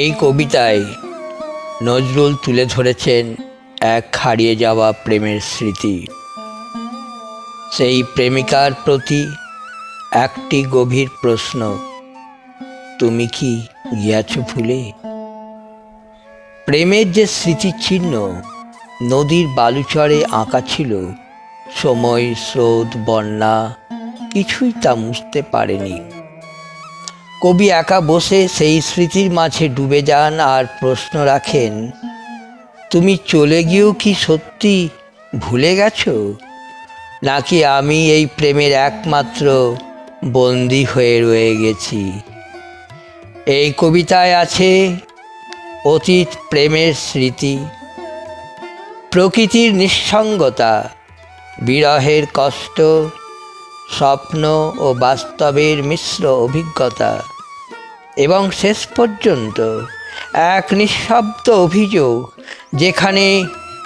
এই কবিতায় নজরুল তুলে ধরেছেন এক হারিয়ে যাওয়া প্রেমের স্মৃতি। সেই প্রেমিকার প্রতি একটি গভীর প্রশ্ন, তুমি কি গিয়াছ ভুলে প্রেমের যে স্মৃতিচিহ্ন নদীর বালুচরে আঁকা ছিল, সময়, স্রোত, বন্যা কিছুই তা মুছতে পারেনি। কবি একা বসে সেই স্মৃতির মাঝে ডুবে যান আর প্রশ্ন রাখেন, তুমি চলে গিয়েও কি সত্যি ভুলে গেছো? নাকি আমি এই প্রেমের একমাত্র বন্দি হয়ে রয়ে গেছি? এই কবিতায় আছে অতীত প্রেমের স্মৃতি, প্রকৃতির নিঃসঙ্গতা, বিরহের কষ্ট স্বপ্ন ও বাস্তবের মিশ্র অভিজ্ঞতা। এবং শেষ পর্যন্ত এক নিঃশব্দ অভিযোগ, যেখানে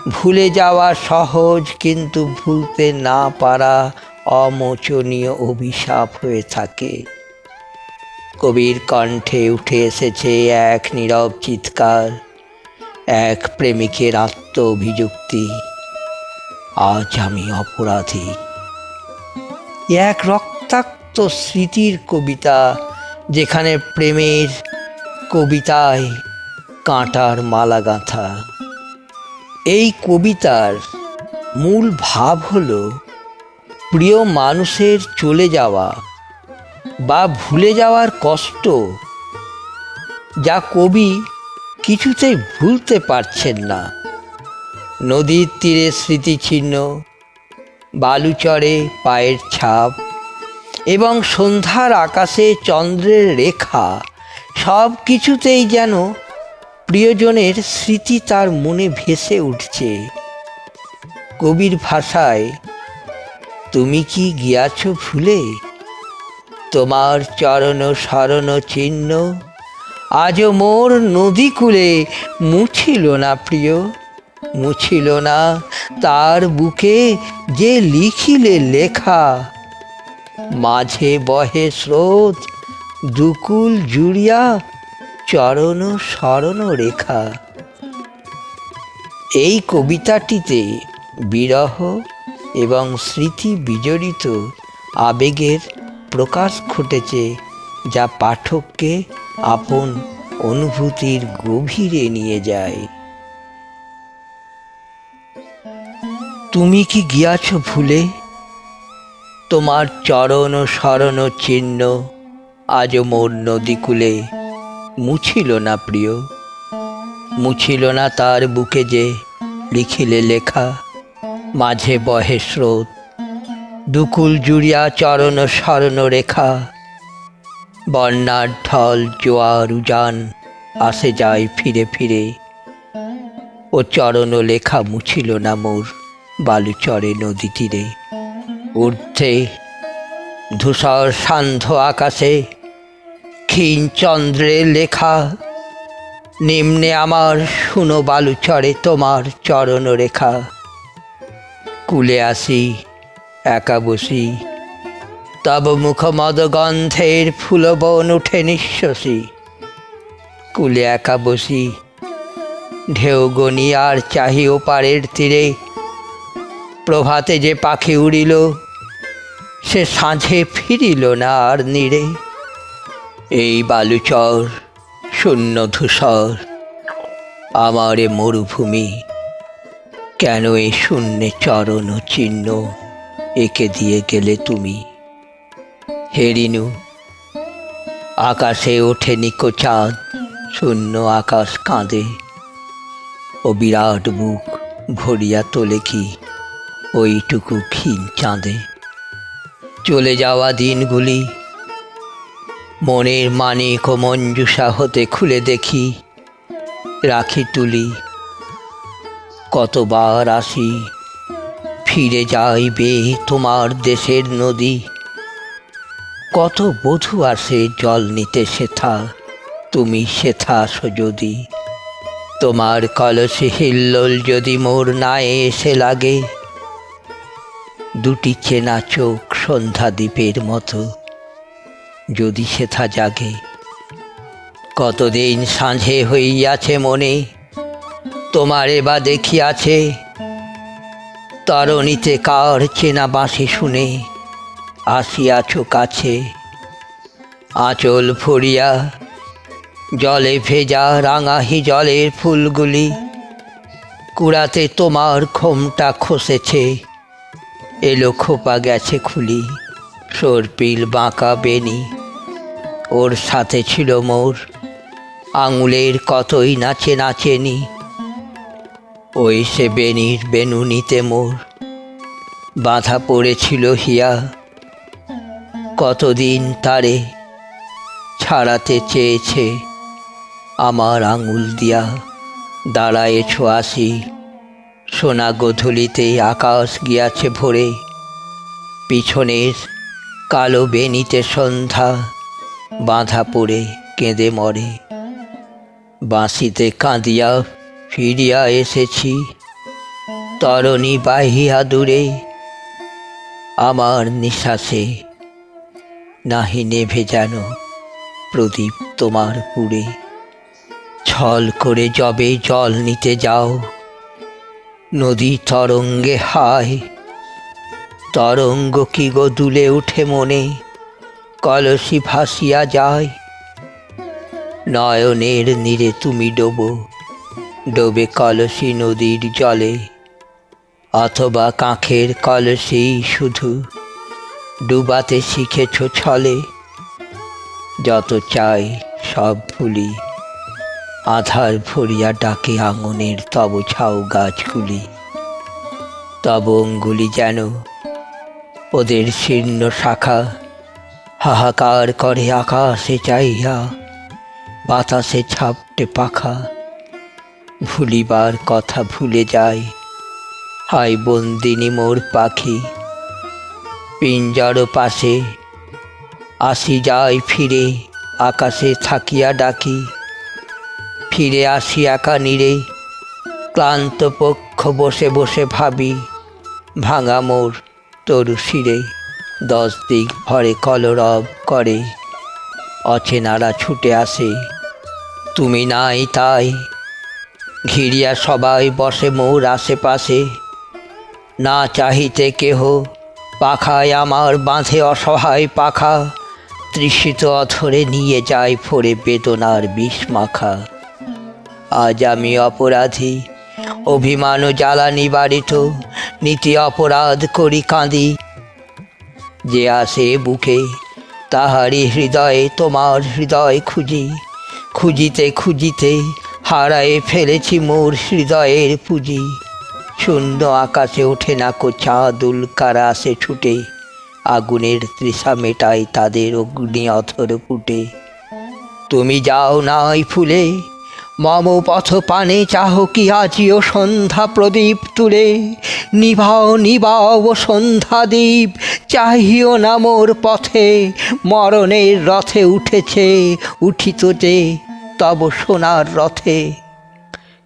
ভুলে যাওয়া সহজ কিন্তু ভুলতে না পারা অমোচনীয় অভিশাপ হয়ে থাকে। কবির কণ্ঠে উঠে এসেছে এক নীরব চিৎকার, এক প্রেমিকের আত্ম অভিযুক্তি আজ আমি অপরাধী। এক রক্তাক্ত স্মৃতির কবিতা, যেখানে প্রেমের কবিতায় কাঁটার মালা গাঁথা। এই কবিতার মূল ভাব হল প্রিয় মানুষের চলে যাওয়া বা ভুলে যাওয়ার কষ্ট, যা কবি কিছুতেই ভুলতে পারছেন না। নদীর তীরে স্মৃতিচিহ্ন বালুচরে পায়ের ছাপ এবং সন্ধ্যার আকাশে চন্দ্রের রেখা, সব কিছুতেই যেন প্রিয়জনের স্মৃতি তার মনে ভেসে উঠছে। কবির ভাষায়, তুমি কি গিয়াছ ভুলে? তোমার চরণ স্মরণ চিহ্ন আজও মোর নদী কূলে মুছিল না প্রিয়। মুছিল না। তার বুকে যে লিখিলে লেখা, মাঝে বহে স্রোত, দুকুল জুড়িয়া চরণ স্মরণ রেখা। এই কবিতাটিতে বিরহ এবং স্মৃতি বিজড়িত আবেগের প্রকাশ ঘটেছে, যা পাঠককে আপন অনুভূতির গভীরে নিয়ে যায়। তুমি কি গিয়াছ ভুলে? তোমার চরণ স্মরণ চিহ্ন আজ মোর নদীকূলে মুছিল না প্রিয়। মুছিল না তার বুকে যে লিখিলে লেখা, মাঝে বহে স্রোত। দুকুল জুড়িয়া চরণ স্মরণ রেখা বন্যার ঢল, জোয়ার, উজান আসে যায় ফিরে ফিরে। ও চরণ লেখা মুছিল না মোর। বালুচরে নদী তীরে। ঊর্ধ্বে ধূসর সান্ধ্য আকাশে ক্ষীণ চন্দ্রে লেখা, নিম্নে আমার শুনো বালুচরে তোমার চরণ রেখা। কুলে আসি, একা বসি, তব মুখমদ গন্ধের ফুলবন উঠে নিঃশ্বসী কুলে একা বসি, ঢেউ গনি আর চাহি ওপারের তীরে। প্রভাতে যে পাখি উড়িল, সে সাঁঝে ফিরিল না আর নীড়ে। এই বালুচর, শূন্য ধূসর, আমারে মরুভূমি, কেন এই শূন্যে চরণ চিহ্ন একে দিয়ে গেলে তুমি? হেরিনু আকাশে ওঠে নিকো চাঁদ শূন্য আকাশ কাঁদে। ও বিরাট বুক ভরিয়া তোলে কি? ওইটুকু ক্ষীণ চাঁদে। চলে যাওয়া দিনগুলি, মনের মানিক ও মঞ্জুষা হতে খুলে দেখি, রাখি তুলি, কতবার আসি, ফিরে যাইবে তোমার দেশের নদী। কত বধূ আসে জল নিতে সেথা, তুমি সেথা আসো যদি। তোমার কলসে হিল্লোল যদি মোর নায়ে এসে লাগে দুটি চেনা চোখ সন্ধ্যা দ্বীপের মতো। যদি সেথা জাগে, কতদিন সাঁঝে হইয়াছে মনে, তোমারে বা দেখিয়াছে, তরণীতে কার চেনা বাঁশি শুনে আসিয়াছ কাছে। আঁচল ফুরিয়া জলে ভেজা রাঙাহি জলের ফুলগুলি, কুড়াতে তোমার খোমটা খসেছে। এলো খোপা গেছে খুলি, সর্পিল বাঁকা বেনি ওর সাথে ছিল মোর, আঙুলের কতই নাচে নাচেনি। ওই সে বেনির বেনুনিতে মোর, বাঁধা পড়েছিল হিয়া। কতদিন তারে ছাড়াতে চেয়েছে আমার আঙুল দিয়া, দাঁড়ায়েছ আসি। সোনা গোধূলিতে আকাশ গিয়াছে ভরে। পিছনের কালো বেনিতে সন্ধ্যা বাঁধা পড়ে, কেঁদে মরে। বাঁশিতে কাঁদিয়া ফিরিয়া এসেছি, তরণী বাহিয়া দূরে। আমার নিঃশ্বাসে নাহি নেভে যেন প্রদীপ তোমার পুরে। ছল করে যবে জল নিতে যাও নদী তরঙ্গে হায়। তরঙ্গ কি গো দুলে উঠে মনে? কলসি ভাসিয়া যায়। নয়নের নীরে তুমি ডোবো, ডোবে কলসি নদীর জলে। অথবা কাঁখের কলসি শুধু ডুবাতে শিখেছ ছলে। যত চাই সব ভুলি আধার ভরিয়া ডাকে আঙনের, তব ছাও গাছগুলি। তব অঙ্গুলি যেন ওদের শীর্ণ শাখা। হাহাকার করে আকাশে চাইয়া বাতাসে ছাপটে পাখা। ভুলিবার কথা ভুলে যায় হাই বন্দিনী মোর পাখি। পিঞ্জর পাশে আসি যায় ফিরে, আকাশে থাকিয়া ডাকি। ফিরে আসি একা নিরে ক্লান্ত পক্ষ বসে বসে ভাবি, ভাঙা মোর তরু শিরে দশ দিক ভরে কলরব করে, অচেনারা ছুটে আসে, তুমি নাই তাই। ঘিরিয়া সবাই বসে মোর আশেপাশে, না চাহিতে কেহ, পাখায় আমার বাঁধে অসহায় পাখা, তৃষিত অথরে নিয়ে যায় ফোরে বেদনার বিষ মাখা। আজ আমি অপরাধী। অভিমান ও জ্বালা নিবারিত নীতি অপরাধ করি কাঁদি। যে আসে বুকে তাহারি হৃদয়ে তোমার হৃদয় খুঁজি। খুঁজিতে খুঁজিতে হারায়ে ফেলেছি মোর হৃদয়ের পুঁজি। শূন্য আকাশে ওঠে না কো চাঁদুল উল্কারা আসে ছুটে। আগুনের তৃষা মেটায় তাদের অগ্নি অথর ফুটে। তুমি যাও নাই ফুলে মম পথ পানে চাহ কি আজিও সন্ধ্যা প্রদীপ তুলে? নিভাও নিবাও সন্ধ্যা দ্বীপ, চাহিও না মোর পথে। মরণের রথে উঠেছে, উঠিত যে তব সোনার রথে।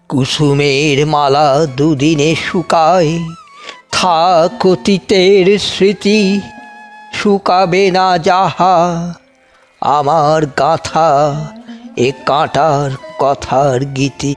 কুসুমের মালা দুদিনে শুকায়, থাক অতীতের স্মৃতি, শুকাবে না যাহা। আমার গাথা এ কাঁটার কথার গীতি